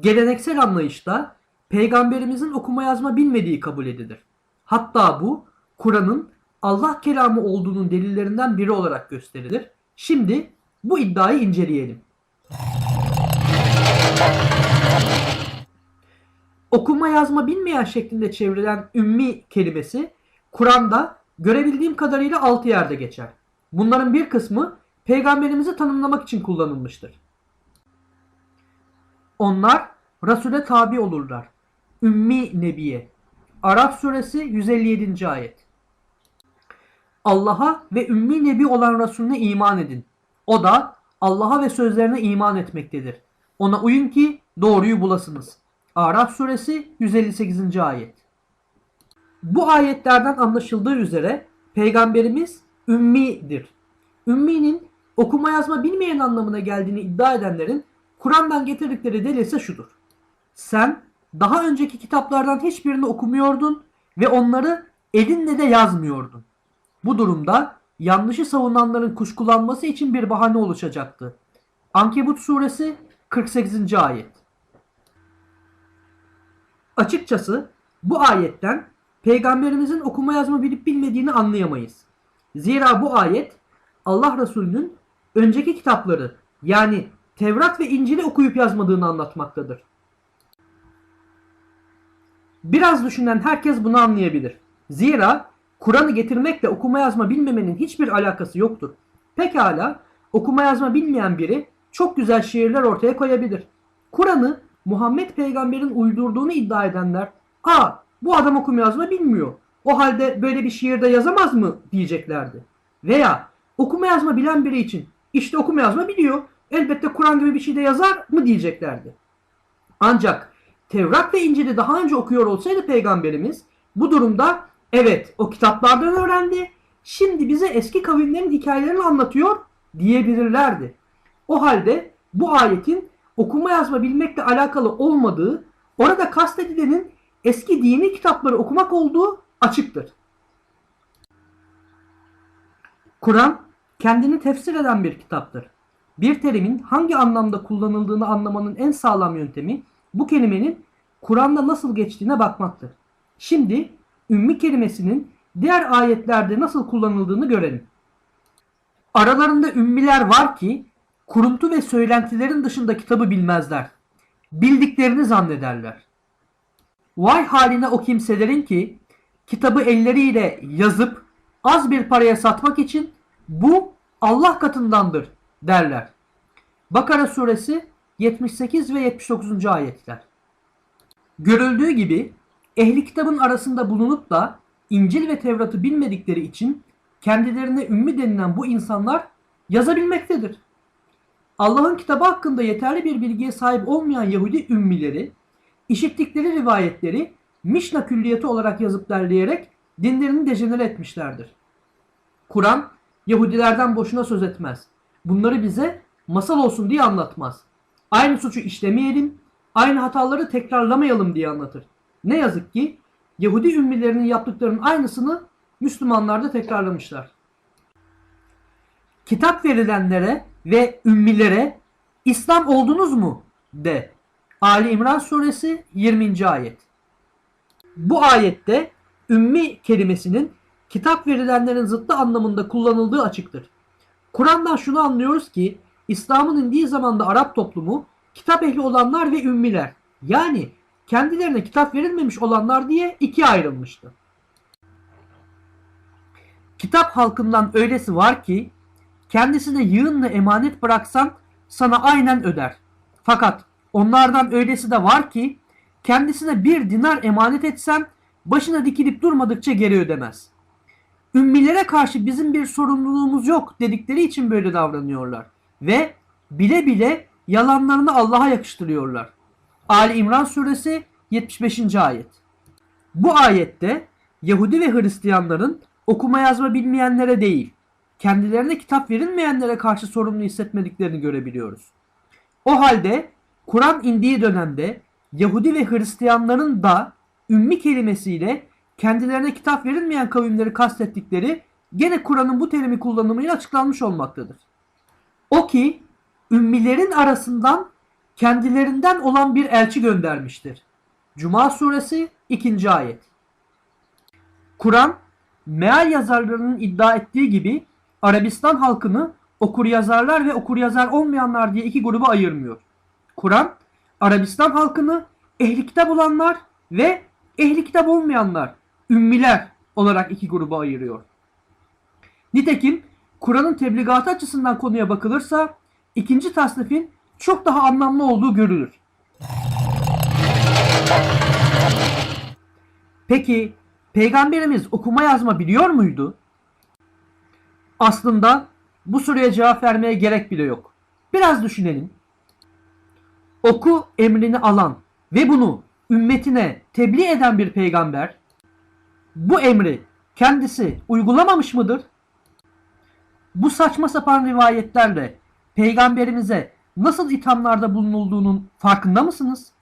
Geleneksel anlayışta peygamberimizin okuma yazma bilmediği kabul edilir. Hatta bu Kur'an'ın Allah kelamı olduğunun delillerinden biri olarak gösterilir. Şimdi bu iddiayı inceleyelim. Okuma yazma bilmeyen şeklinde çevrilen ümmi kelimesi Kur'an'da görebildiğim kadarıyla 6 yerde geçer. Bunların bir kısmı peygamberimizi tanımlamak için kullanılmıştır. Onlar Resul'e tabi olurlar. Ümmi Nebiye. Araf suresi 157. ayet. Allah'a ve Ümmi Nebi olan Resulüne iman edin. O da Allah'a ve sözlerine iman etmektedir. Ona uyun ki doğruyu bulasınız. Araf suresi 158. ayet. Bu ayetlerden anlaşıldığı üzere peygamberimiz ümmidir. Ümminin okuma yazma bilmeyen anlamına geldiğini iddia edenlerin Kur'an'dan getirdikleri delil ise şudur. Sen daha önceki kitaplardan hiçbirini okumuyordun ve onları elinle de yazmıyordun. Bu durumda yanlışı savunanların kuşkulanması için bir bahane oluşacaktı. Ankebut suresi 48. ayet. Açıkçası bu ayetten peygamberimizin okuma yazma bilip bilmediğini anlayamayız. Zira bu ayet Allah Resulü'nün önceki kitapları yani Tevrat ve İncil'i okuyup yazmadığını anlatmaktadır. Biraz düşünen herkes bunu anlayabilir. Zira Kur'an'ı getirmekle okuma yazma bilmemenin hiçbir alakası yoktur. Pekala okuma yazma bilmeyen biri çok güzel şiirler ortaya koyabilir. Kur'an'ı Muhammed peygamberin uydurduğunu iddia edenler ''Aa bu adam okuma yazma bilmiyor. O halde böyle bir şiirde yazamaz mı?'' diyeceklerdi. Veya okuma yazma bilen biri için işte okuma yazma biliyor. Elbette Kur'an gibi bir şey de yazar mı diyeceklerdi. Ancak Tevrat ve İncil'i daha önce okuyor olsaydı peygamberimiz bu durumda evet o kitaplardan öğrendi. Şimdi bize eski kavimlerin hikayelerini anlatıyor diyebilirlerdi. O halde bu ayetin okuma yazma bilmekle alakalı olmadığı, orada kastedilenin eski dini kitapları okumak olduğu açıktır. Kur'an kendini tefsir eden bir kitaptır. Bir terimin hangi anlamda kullanıldığını anlamanın en sağlam yöntemi bu kelimenin Kur'an'da nasıl geçtiğine bakmaktır. Şimdi ümmi kelimesinin diğer ayetlerde nasıl kullanıldığını görelim. Aralarında ümmiler var ki kuruntu ve söylentilerin dışında kitabı bilmezler. Bildiklerini zannederler. Vay haline o kimselerin ki kitabı elleriyle yazıp az bir paraya satmak için bu Allah katındandır derler. Bakara suresi 78 ve 79. ayetler. Görüldüğü gibi ehli kitabın arasında bulunup da İncil ve Tevrat'ı bilmedikleri için kendilerine ümmi denilen bu insanlar yazabilmektedir. Allah'ın kitabı hakkında yeterli bir bilgiye sahip olmayan Yahudi ümmileri işittikleri rivayetleri Mişna külliyeti olarak yazıp derleyerek dinlerini dejenere etmişlerdir. Kur'an Yahudilerden boşuna söz etmez. Bunları bize masal olsun diye anlatmaz. Aynı suçu işlemeyelim, aynı hataları tekrarlamayalım diye anlatır. Ne yazık ki Yahudi ümmilerinin yaptıklarının aynısını Müslümanlar da tekrarlamışlar. Kitap verilenlere ve ümmilere İslam oldunuz mu de. Ali İmran suresi 20. ayet. Bu ayette ümmi kelimesinin kitap verilenlerin zıttı anlamında kullanıldığı açıktır. Kur'an'dan şunu anlıyoruz ki İslam'ın indiği zamanda Arap toplumu kitap ehli olanlar ve ümmiler yani kendilerine kitap verilmemiş olanlar diye ikiye ayrılmıştı. Kitap halkından öylesi var ki kendisine yığınla emanet bıraksan sana aynen öder. Fakat onlardan öylesi de var ki kendisine bir dinar emanet etsen başına dikilip durmadıkça geri ödemez. Ümmilere karşı bizim bir sorumluluğumuz yok dedikleri için böyle davranıyorlar. Ve bile bile yalanlarını Allah'a yakıştırıyorlar. Ali İmran suresi 75. ayet. Bu ayette Yahudi ve Hristiyanların okuma yazma bilmeyenlere değil, kendilerine kitap verilmeyenlere karşı sorumlu hissetmediklerini görebiliyoruz. O halde Kur'an indiği dönemde Yahudi ve Hristiyanların da ümmi kelimesiyle kendilerine kitap verilmeyen kavimleri kastettikleri gene Kur'an'ın bu terimi kullanımıyla açıklanmış olmaktadır. O ki ümmilerin arasından kendilerinden olan bir elçi göndermiştir. Cuma suresi 2. ayet. Kur'an, meal yazarlarının iddia ettiği gibi Arabistan halkını okuryazarlar ve okuryazar olmayanlar diye iki gruba ayırmıyor. Kur'an, Arabistan halkını ehli kitap olanlar ve ehli kitap olmayanlar, ümmiler olarak iki gruba ayırıyor. Nitekim Kur'an'ın tebligatı açısından konuya bakılırsa ikinci tasnifin çok daha anlamlı olduğu görülür. Peki Peygamberimiz okuma yazma biliyor muydu? Aslında bu soruya cevap vermeye gerek bile yok. Biraz düşünelim. Oku emrini alan ve bunu ümmetine tebliğ eden bir peygamber bu emri kendisi uygulamamış mıdır? Bu saçma sapan rivayetlerle peygamberimize nasıl ithamlarda bulunulduğunun farkında mısınız?